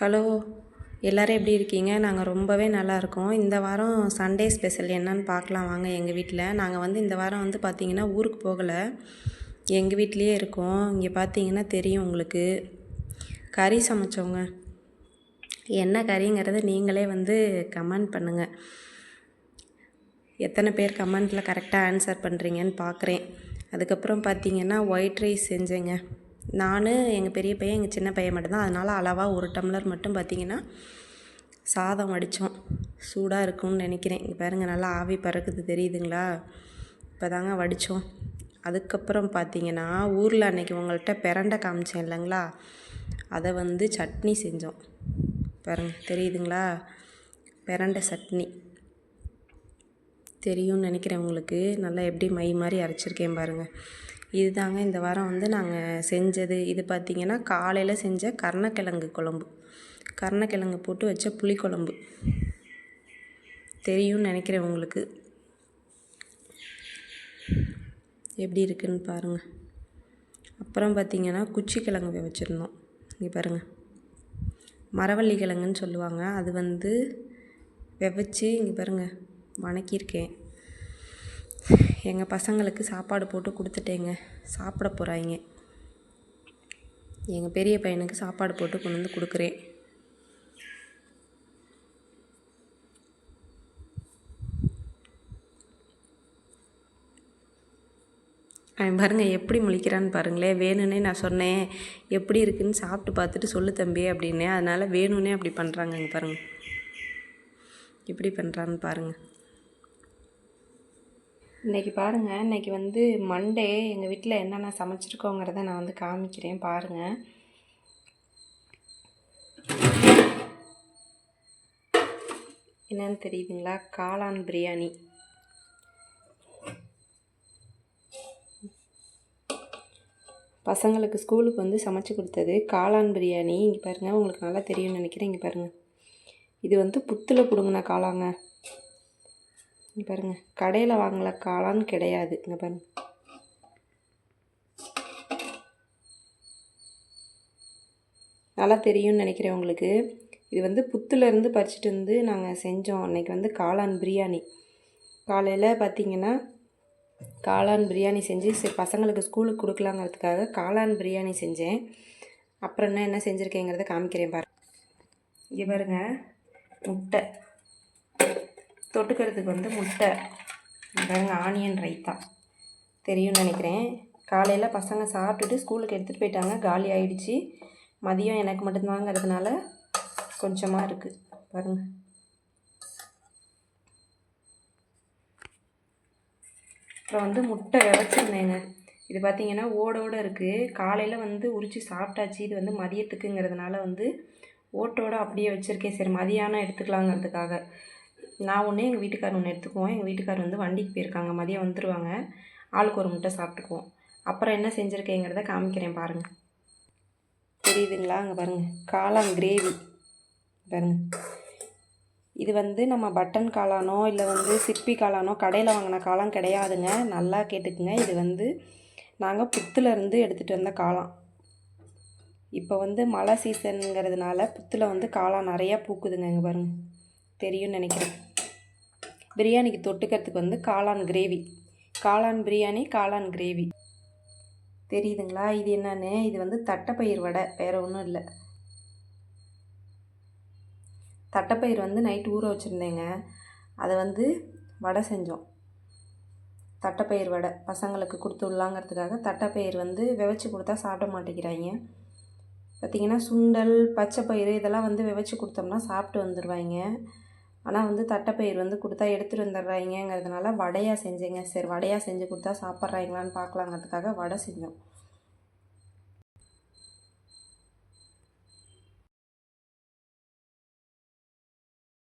Hello எல்லோரும் எப்படி இருக்கீங்க? நாங்கள் ரொம்பவே நல்லா இருக்கோம். இந்த வாரம் சண்டே ஸ்பெஷல் என்னன்னு பார்க்கலாம். வாங்க எங்கள் வீட்டில் நாங்கள் வந்து இந்த வாரம் வந்து பார்த்திங்கன்னா ஊருக்கு போகலை. எங்கள் வீட்லேயே இருக்கோம். இங்கே பார்த்தீங்கன்னா தெரியும் உங்களுக்கு. கறி சமைச்சோங்க என்ன கறிங்கிறத நீங்களே வந்து கமெண்ட் பண்ணுங்கள் எத்தனை பேர் கமெண்ட்டில் கரெக்டாக ஆன்சர் பண்ணுறீங்கன்னு பார்க்குறேன் அதுக்கப்புறம் பார்த்தீங்கன்னா ஒயிட் ரைஸ் செஞ்சேங்க. நான் எங்கள் பெரிய பையன் எங்கள் சின்ன பையன் மட்டும்தான். அதனால் அளவாக ஒரு டம்ளர் மட்டும் பார்த்தீங்கன்னா சாதம் வடித்தோம் சூடாக இருக்கும்னு நினைக்கிறேன். இங்கே பாருங்கள் நல்லா ஆவி பறக்குது. தெரியுதுங்களா? இப்போ தாங்க வடித்தோம் அதுக்கப்புறம் பார்த்தீங்கன்னா ஊரில் அன்றைக்கி உங்கள்கிட்ட பிரண்டை காமிச்சேன் இல்லைங்களா? அதை வந்து சட்னி செஞ்சோம். பாருங்க தெரியுதுங்களா? பிரண்டை சட்னி. தெரியும்னு நினைக்கிறேன் உங்களுக்கு. நல்லா எப்படி மை மாதிரி அரைச்சிருக்கேன் பாருங்கள் இதுதாங்க இந்த வாரம் வந்து நாங்கள் செஞ்சது. இது பார்த்திங்கன்னா காலையில் செஞ்ச கருணக்கிழங்கு குழம்பு. கருணக்கிழங்கு போட்டு வச்ச புளிக்குழம்பு தெரியும்னு நினைக்கிறேன் உங்களுக்கு. எப்படி இருக்குன்னு பாருங்கள் அப்புறம் பார்த்திங்கன்னா குச்சி கிழங்கு வச்சுருந்தோம். இங்கே பாருங்கள் மரவள்ளி கிழங்குன்னு சொல்லுவாங்க. அது வந்து வெவச்சு இங்கே பாருங்கள் வணக்கியிருக்கேன். எங்கள் பசங்களுக்கு சாப்பாடு போட்டு கொடுத்துட்டேங்க. சாப்பிட போகிறாங்க எங்கள் பெரிய பையனுக்கு சாப்பாடு போட்டு கொண்டு வந்து கொடுக்குறேன். அவன் பாருங்க எப்படி முழிக்கிறான்னு பாருங்களேன். வேணும்னே நான் சொன்னேன். எப்படி இருக்குன்னு சாப்பிட்டு பார்த்துட்டு சொல்லு தம்பி அப்படின்னே அதனால் வேணும்னே அப்படி பண்ணுறாங்க பாருங்கள் எப்படி பண்ணுறான்னு பாருங்கள் இன்றைக்கி பாருங்கள் இன்றைக்கி வந்து மண்டே எங்கள் வீட்டில் என்னென்ன சமைச்சிருக்கோங்கிறத நான் வந்து காமிக்கிறேன் பாருங்கள் என்னன்னு தெரியுதுங்களா? காளான் பிரியாணி. பசங்களுக்கு ஸ்கூலுக்கு வந்து சமைச்சு கொடுத்தது காளான் பிரியாணி. இங்கே பாருங்கள் உங்களுக்கு நல்லா தெரியும்னு நினைக்கிறேன் இங்கே பாருங்கள் இது வந்து புத்தில் பிடுங்கின காளாங்க. இங்கே பாருங்கள் கடையில் வாங்கல காளான் கிடையாது. இங்கே பாருங்கள் நல்லா தெரியும்னு நினைக்கிறேன் உங்களுக்கு. இது வந்து புத்துலேருந்து பறிச்சிட்டு வந்து நாங்கள் செஞ்சோம். அன்றைக்கி வந்து காளான் பிரியாணி. காலையில் பார்த்திங்கன்னா காளான் பிரியாணி செஞ்சு சரி பசங்களுக்கு ஸ்கூலுக்கு கொடுக்கலாங்கிறதுக்காக காளான் பிரியாணி செஞ்சேன். அப்புறம் என்ன என்ன செஞ்சுருக்கேங்கிறத காமிக்கிறேன் பாரு இங்கே பாருங்கள் முட்டை. தொட்டுக்கிறதுக்கு வந்து முட்டை பாருங்க ஆனியன் ரைத்தா. தெரியும்னு நினைக்கிறேன். காலையில் பசங்க சாப்பிட்டுட்டு ஸ்கூலுக்கு எடுத்துகிட்டு போயிட்டாங்க. காலி ஆகிடுச்சி மதியம் எனக்கு மட்டும்தாங்கிறதுனால கொஞ்சமாக இருக்குது பாருங்கள் அப்புறம் வந்து முட்டை விளச்சிருந்தேங்க இது பார்த்திங்கன்னா ஓடோடு இருக்குது காலையில் வந்து உரித்து சாப்பிட்டாச்சு. இது வந்து மதியத்துக்குங்கிறதுனால வந்து ஓட்டோடு அப்படியே வச்சுருக்கேன். சரி மதியானம் எடுத்துக்கலாங்கிறதுக்காக. நான் ஒன்று எங்கள் வீட்டுக்கார் ஒன்று எடுத்துக்குவோம். எங்கள் வீட்டுக்கார் வந்து வண்டிக்கு போயிருக்காங்க. மதியம் வந்துடுவாங்க ஆளுக்கு ஒரு முட்டை சாப்பிட்டுக்குவோம். அப்புறம் என்ன செஞ்சுருக்கேங்கிறத காமிக்கிறேன் பாருங்கள் தெரியுதுங்களா? அங்கே பாருங்கள் காளான் கிரேவி பாருங்கள் இது வந்து நம்ம பட்டன் காளானோ இல்லை வந்து சிப்பி காளானோ கடையில் வாங்கின காளான் கிடையாதுங்க. நல்லா கேட்டுக்குங்க. இது வந்து நாங்கள் புத்துலேருந்து எடுத்துகிட்டு வந்த காளான். இப்போ வந்து மழை சீசனுங்கிறதுனால புத்தில் வந்து காளான் நிறையா பூக்குதுங்க. இங்கே பாருங்கள் தெரியும்னு நினைக்கிறேன். பிரியாணிக்கு தொட்டுக்கிறதுக்கு வந்து காளான் கிரேவி. காளான் பிரியாணி காளான் கிரேவி. தெரியுதுங்களா? இது என்னன்னு? இது வந்து தட்டைப்பயிர் வடை. வேறு ஒன்றும் இல்லை. தட்டைப்பயிர் வந்து நைட் ஊற வச்சுருந்தேங்க. அதை வந்து வடை செஞ்சோம். தட்டைப்பயிர் வடை. பசங்களுக்கு கொடுத்து விடலாங்கிறதுக்காக தட்டைப்பயிர் வந்து விவச்சி கொடுத்தா சாப்பிட மாட்டேங்கிறாங்க. பார்த்திங்கன்னா சுண்டல் பச்சை பயிறு இதெல்லாம் வந்து விவச்சி கொடுத்தோம்னா சாப்பிட்டு வந்துடுவாங்க ஆனால் வந்து தட்டைப்பயிர் வந்து கொடுத்தா எடுத்துகிட்டு வந்துடுறாங்கங்கிறதுனால வடையாக செஞ்சேங்க. சரி வடையாக செஞ்சு கொடுத்தா சாப்பிட்றாங்களான்னு பார்க்கலாங்கிறதுக்காக வடை செஞ்சோம்.